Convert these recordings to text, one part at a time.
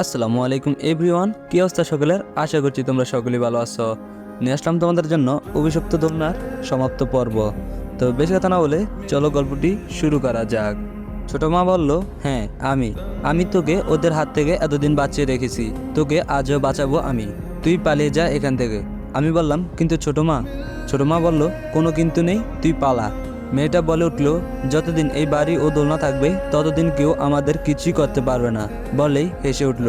আসসালামু আলাইকুম এভরিওয়ান, কি অবস্থা সকলের? আশা করছি তোমরা সকলেই ভালো আছো। নিয়ে আসলাম তোমাদের জন্য অভিশপ্ত দোলনার সমাপ্ত পর্ব। তো বেশি কথা না বলে চলো গল্পটি শুরু করা যাক। ছোট মা বলল হ্যাঁ আমি। আমি তোকে ওদের হাত থেকে এতদিন বাঁচিয়ে রেখেছি। তোকে আজও বাঁচাবো আমি। তুই পালিয়ে যা এখান থেকে। আমি বললাম, কিন্তু ছোট মা? ছোট মা বলল, কোনো কিন্তু নেই, তুই পালা। মেয়েটা বলে উঠল, যতদিন এই বাড়ি ও দোলনা থাকবে, ততদিন কেউ আমাদের কিছুই করতে পারবে না। বলেই হেসে উঠল।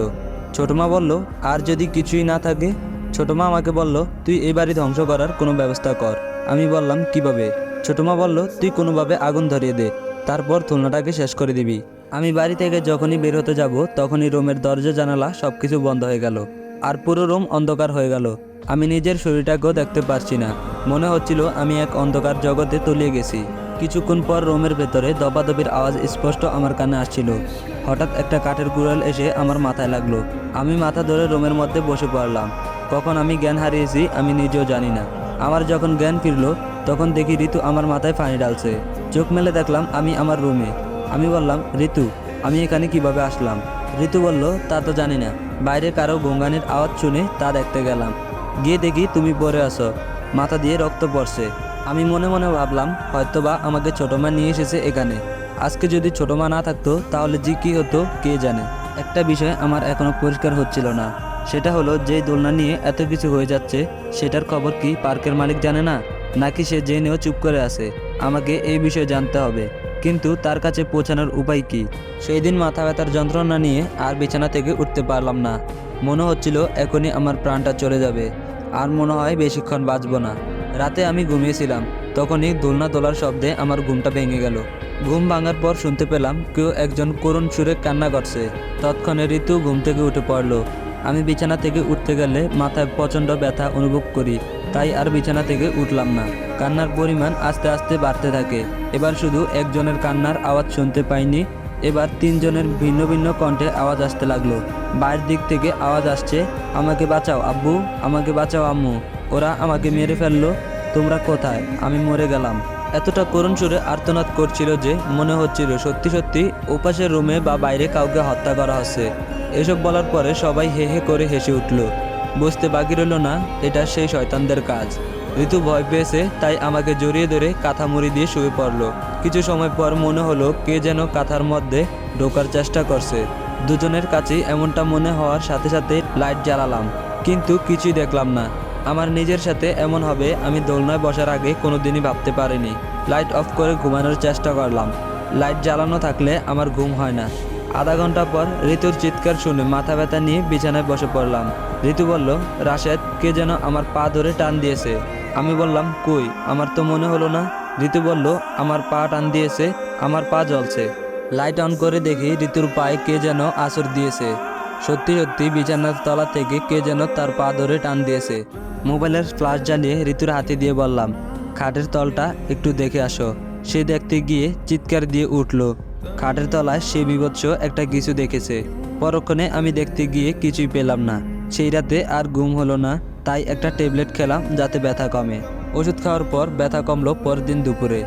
ছোট মা বলল, আর যদি কিছুই না থাকে? ছোট মা আমাকে বলল, তুই এই বাড়ি ধ্বংস করার কোনো ব্যবস্থা কর। আমি বললাম, কীভাবে? ছোট মা বলল, তুই কোনোভাবে আগুন ধরিয়ে দে, তারপর তুলনাটাকে শেষ করে দিবি। আমি বাড়ি থেকে যখনই বের হতে যাব, তখনই রুমের দরজা, জানালা সব কিছু বন্ধ হয়ে গেল, আর পুরো রুম অন্ধকার হয়ে গেল। আমি নিজের শরীরটাকেও দেখতে পারছি না। মনে হচ্ছিল আমি এক অন্ধকার জগতে তলিয়ে গেছি। কিছুক্ষণ পর রোমের ভেতরে দবাদবির আওয়াজ স্পষ্ট আমার কানে আসছিল। হঠাৎ একটা কাঠের কুড়াল এসে আমার মাথায় লাগল। আমি মাথা ধরে রুমের মধ্যে বসে পড়লাম। কখন আমি জ্ঞান হারিয়েছি আমি নিজেও জানি না। আমার যখন জ্ঞান ফিরলো, তখন দেখি ঋতু আমার মাথায় পানি ডালছে চোখ মেলে দেখলাম আমি আমার রুমে। আমি বললাম, ঋতু, আমি এখানে কীভাবে আসলাম? ঋতু বলল, তা তো জানি না। বাইরে কারও গঙ্গানির আওয়াজ শুনে তা দেখতে গেলাম। গিয়ে দেখি তুমি পরে আসো মাথা দিয়ে রক্ত পড়ছে। আমি মনে মনে ভাবলাম, হয়তোবা আমাকে ছোট মা নিয়ে এসেছে এখানে। আজকে যদি ছোট মা না থাকতো, তাহলে যে কী হতো, কে জানে? একটা বিষয় আমার এখনও পরিষ্কার হচ্ছিল না। সেটা হলো, যে দোলনা নিয়ে এত কিছু হয়ে যাচ্ছে, সেটার খবর কি পার্কের মালিক জানে না? নাকি সে জেনেও চুপ করে আছে? আমাকে এই বিষয়ে জানতে হবে। কিন্তু তার কাছে পৌঁছানোর উপায় কি? সেই দিন মাথা ব্যথার যন্ত্রণা নিয়ে আর বিছানা থেকে উঠতে পারলাম না। মনে হচ্ছিল এখনই আমার প্রাণটা চলে যাবে, আর মনে হয় বেশিক্ষণ বাঁচব না। রাতে আমি ঘুমিয়েছিলাম, তখনই দোলনা তোলার শব্দে আমার ঘুমটা ভেঙে গেল। ঘুম ভাঙার পর শুনতে পেলাম কেউ একজন করুণ সুরে কান্না করছে। তৎক্ষণে ঋতু ঘুম থেকে উঠে পড়ল। আমি বিছানা থেকে উঠতে গেলে মাথায় প্রচণ্ড ব্যথা অনুভব করি, তাই আর বিছানা থেকে উঠলাম না। কান্নার পরিমাণ আস্তে আস্তে বাড়তে থাকে। এবার শুধু একজনের কান্নার আওয়াজ শুনতে পাইনি এবার তিনজনের ভিন্ন ভিন্ন কণ্ঠে আওয়াজ আসতে লাগল। বাইরের দিক থেকে আওয়াজ আসছে, আমাকে বাঁচাও, আব্বু, আমাকে বাঁচাও, আম্মু। ওরা আমাকে মেরে ফেলল, তোমরা কোথায়? আমি মরে গেলাম। এতটা করুণ সুরে আর্তনাদ করছিল যে মনে হচ্ছিল সত্যি সত্যি ওপাশের রুমে বা বাইরে কাউকে হত্যা করা হচ্ছে। এসব বলার পরে সবাই হে হে করে হেসে উঠল। বুঝতে বাকি রইল না, এটা সেই শয়তানদের কাজ। ঋতু ভয় পেয়েছে, তাই আমাকে জড়িয়ে ধরে কাঁথা মুড়ি দিয়ে শুয়ে পড়ল। কিছু সময় পর মনে হলো কে যেন কাঁথার মধ্যে ঢোকার চেষ্টা করছে। দুজনের কাছেই এমনটা মনে হওয়ার সাথে সাথে লাইট জ্বালালাম, কিন্তু কিছুই দেখলাম না। আমার নিজের সাথে এমন হবে আমি দোলনায় বসার আগে কোনোদিনই ভাবতে পারিনি। লাইট অফ করে ঘুমানোর চেষ্টা করলাম। লাইট জ্বালানো থাকলে আমার ঘুম হয় না। আধা ঘণ্টা পর ঋতুর চিৎকার শুনে মাথা ব্যথা নিয়ে বিছানায় বসে পড়লাম। ঋতু বলল, রাশেদ, কে যেন আমার পা ধরে টান দিয়েছে। আমি বললাম, কই, আমার তো মনে হলো না। ঋতু বলল, আমার পা টান দিয়েছে, আমার পা জ্বলছে। লাইট অন করে দেখি ঋতুর পায়ে কে যেন আসর দিয়েছে। সত্যি সত্যি বিছানার তলা থেকে কে যেন তার পা ধরে টান দিয়েছে। মোবাইলের ফ্লাশ জ্বালিয়ে ঋতুর হাতে দিয়ে বললাম, খাটের তলটা একটু দেখে আসো। সে দেখতে গিয়ে চিৎকার দিয়ে উঠল। খাটের তলায় সে বিভৎস একটা কিছু দেখেছে। পরক্ষণে আমি দেখতে গিয়ে কিছুই পেলাম না। সেই রাতে আর ঘুম হলো না। তাই একটা ট্যাবলেট খেলাম যাতে ব্যথা কমে। ওষুধ খাওয়ার পর ব্যথা কমলো পরদিন দুপুরে।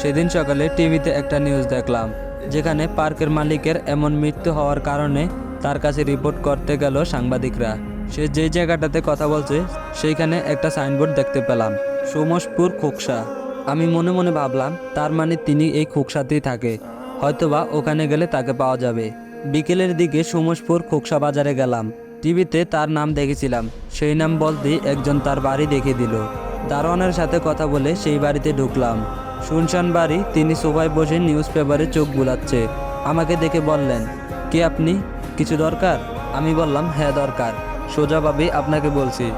সেদিন সকালে টিভিতে একটা নিউজ দেখলাম, যেখানে পার্কের মালিকের এমন মৃত্যু হওয়ার কারণে তার কাছে রিপোর্ট করতে গেল সাংবাদিকরা। সে যেই জায়গাটাতে কথা বলছে, সেইখানে একটা সাইনবোর্ড দেখতে পেলাম সোমসপুর খোকসা। আমি মনে মনে ভাবলাম, তার মানে তিনি এই খোকসাতেই থাকে। হয়তোবা ওখানে গেলে তাকে পাওয়া যাবে। বিকেলের দিকে সোমসপুর খোকসা বাজারে গেলাম। টিভিতে তার নাম দেখেছিলাম। সেই নাম বলতেই একজন তার বাড়ি দেখিয়ে দিল। দারোয়ানের সাথে কথা বলে সেই বাড়িতে ঢুকলাম। শুনশান বাড়ি, তিনি সোফায় বসে নিউজ পেপারে চোখ বুলাচ্ছে। আমাকে দেখে বললেন, কে আপনি? কিছু দরকার? আমি বললাম হ্যাঁ দরকার। সোজাভাবে আপনাকে বলছি,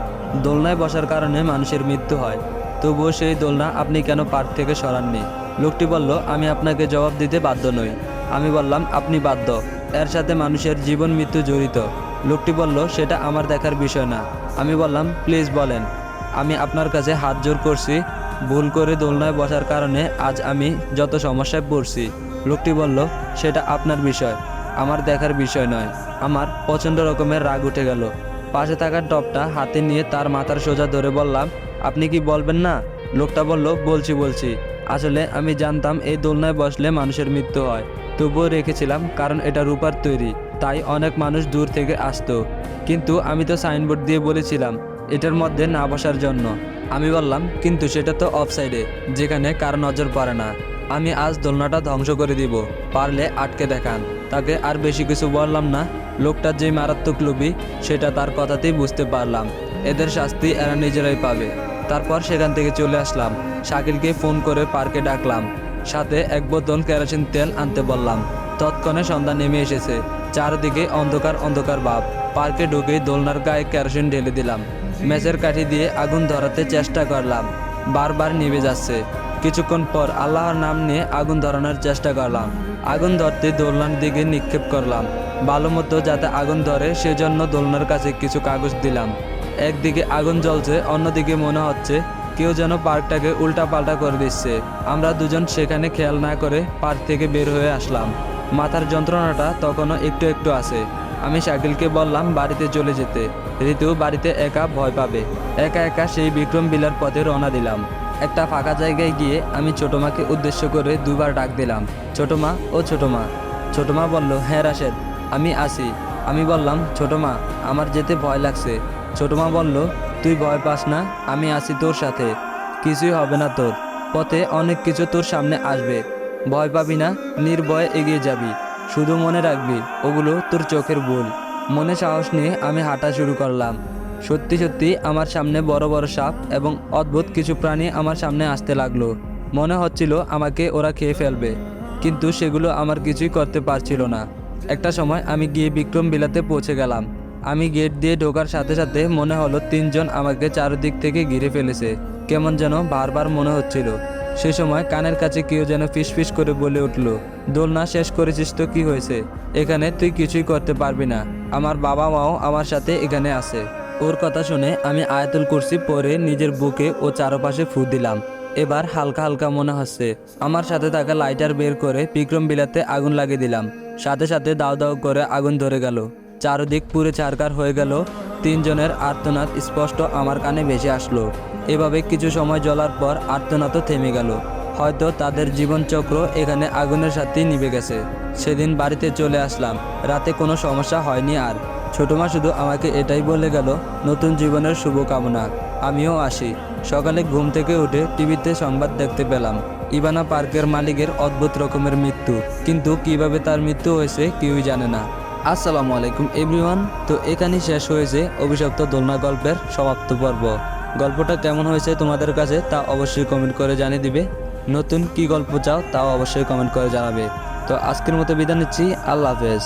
দোলনায় বসার কারণে মানুষের মৃত্যু হয়। তবুও সেই দোলনা আপনি কেন পার্ক থেকে সরাননি? লোকটি বলল, আমি আপনাকে জবাব দিতে বাধ্য নই। আমি বললাম, আপনি বাধ্য। এর সাথে মানুষের জীবন মৃত্যু জড়িত। লোকটি বলল, সেটা আমার দেখার বিষয় না। আমি বললাম, প্লিজ বলেন। আমি আপনার কাছে হাত জোর করছি, ভুল করে দোলনায় বসার কারণে আজ আমি যত সমস্যায় পড়ছি। লোকটি বলল, সেটা আপনার বিষয়, আমার দেখার বিষয় নয়। আমার প্রচণ্ড রকমের রাগ উঠে গেল। পাশে থাকা টপটা হাতে নিয়ে তার মাথার সোজা ধরে বললাম, আপনি কি বলবেন না? লোকটা বলল, বলছি বলছি। আসলে আমি জানতাম এই দোলনায় বসলে মানুষের মৃত্যু হয়। তবুও রেখেছিলাম, কারণ এটা রূপার তৈরি। তাই অনেক মানুষ দূর থেকে আসতো। কিন্তু আমি তো সাইনবোর্ড দিয়ে বলেছিলাম, এটার মধ্যে না বসার জন্য। আমি বললাম, কিন্তু সেটা তো অফ সাইডে যেখানে কার নজর পড়ে না। আমি আজ দোলনাটা ধ্বংস করে দিব, পারলে আটকে দেখান। তাকে আর বেশি কিছু বললাম না। লোকটার যে মারাত্মক লোভী, সেটা তার কথাতেই বুঝতে পারলাম। এদের শাস্তি এরা নিজেরাই পাবে। তারপর সেখান থেকে চলে আসলাম। শাকিলকে ফোন করে পার্কে ডাকলাম। সাথে এক বোতল কেরোসিন তেল আনতে বললাম তৎক্ষণে সন্ধ্যা নেমে এসেছে। চারদিকে অন্ধকার অন্ধকার ভাব। পার্কে ঢুকে দোলনার গায়ে কেরোসিন ঢেলে দিলাম। মেসের কাঠি দিয়ে আগুন ধরাতে চেষ্টা করলাম। বারবার নিভে যাচ্ছে। কিছুক্ষণ পর আল্লাহর নাম নিয়ে আগুন ধরানোর চেষ্টা করলাম। আগুন ধরতে দোলনার দিকে নিক্ষেপ করলাম। ভালো মতো যাতে আগুন ধরে, সেজন্য দোলনার কাছে কিছু কাগজ দিলাম। একদিকে আগুন জ্বলছে, অন্যদিকে মনে হচ্ছে কেউ যেন পার্কটাকে উল্টা পাল্টা করে দিচ্ছে। আমরা দুজন সেখানে খেয়াল না করে পার্ক থেকে বের হয়ে আসলাম। মাথার যন্ত্রণাটা তখনও একটু একটু আছে। আমি শাকিলকে বললাম বাড়িতে চলে যেতে। ঋতু বাড়িতে একা ভয় পাবে। একা একা সেই বিক্রম বিলার পথে রওনা দিলাম। একটা ফাঁকা জায়গায় গিয়ে আমি ছোটো মাকে উদ্দেশ্য করে দুবার ডাক দিলাম ছোটো মা ও ছোটো মা ছোটো মা বলল হ্যাঁ রাশেদ, আমি আসি আমি বললাম ছোটো মা আমার যেতে ভয় লাগছে। ছোটো মা বলল, তুই ভয় পাস না, আমি আছি তোর সাথে। কিছুই হবে না তোর। পথে অনেক কিছু তোর সামনে আসবে। ভয় পাবি না, নির্ভয়ে এগিয়ে যাবি। শুধু মনে রাখবি, ওগুলো তোর চোখের ভুল। মনে সাহস নিয়ে আমি হাঁটা শুরু করলাম। সত্যি সত্যি আমার সামনে বড় বড় সাপ এবং অদ্ভুত কিছু প্রাণী আমার সামনে আসতে লাগল। মনে হচ্ছিল আমাকে ওরা খেয়ে ফেলবে, কিন্তু সেগুলো আমার কিছুই করতে পারছিল না। একটা সময় আমি গিয়ে বিক্রম বিলাতে পৌঁছে গেলাম। আমি গেট দিয়ে ঢোকার সাথে সাথে মনে হলো তিনজন আমাকে চারদিক থেকে ঘিরে ফেলেছে। কেমন যেন বারবার মনে হচ্ছিল। সে সময় কানের কাছে কেউ যেন ফিসফিস করে বলে উঠল, দোলনা শেষ করেছিস তো কি হয়েছে? এখানে তুই কিছুই করতে পারবি না। আমার বাবা মাও আমার সাথে এখানে আছে। ওর কথা শুনে আমি আয়াতুল কুরসি পরে নিজের বুকে ও চারপাশে ফু দিলাম। এবার হালকা হালকা মনে হচ্ছে। আমার সাথে থাকা লাইটার বের করে বিক্রম বিলাতে আগুন লাগিয়ে দিলাম। সাথে সাথে দাও দাও করে আগুন ধরে গেল। চারদিক পুরে চারকার হয়ে গেল। তিনজনের আর্তনাদ স্পষ্ট আমার কানে ভেসে আসলো। এভাবে কিছু সময় জ্বলার পর আর্তনাদও থেমে গেল। হয়তো তাদের জীবনচক্র এখানে আগুনের সাথেই নিভে গেছে। সেদিন বাড়িতে চলে আসলাম। রাতে কোনো সমস্যা হয়নি আর। ছোটো মা শুধু আমাকে এটাই বলে গেল, নতুন জীবনের শুভকামনা। আমিও আসি। সকালে ঘুম থেকে উঠে টিভিতে সংবাদ দেখতে পেলাম। ইবানা পার্কের মালিকের অদ্ভুত রকমের মৃত্যু। কিন্তু কীভাবে তার মৃত্যু হয়েছে কেউই জানে না। আসসালামু আলাইকুম এভরিওয়ান। তো এখানেই শেষ হয়েছে অভিশপ্ত দোলনা গল্পের সমাপ্ত পর্ব। গল্পটা কেমন হয়েছে তোমাদের কাছে তা অবশ্যই কমেন্ট করে জানিয়ে দিবে। নতুন কি গল্প চাও তাও অবশ্যই কমেন্ট করে জানাবে। তো আজকের মতো বিদায় নিচ্ছি। আল্লাহ হাফেজ।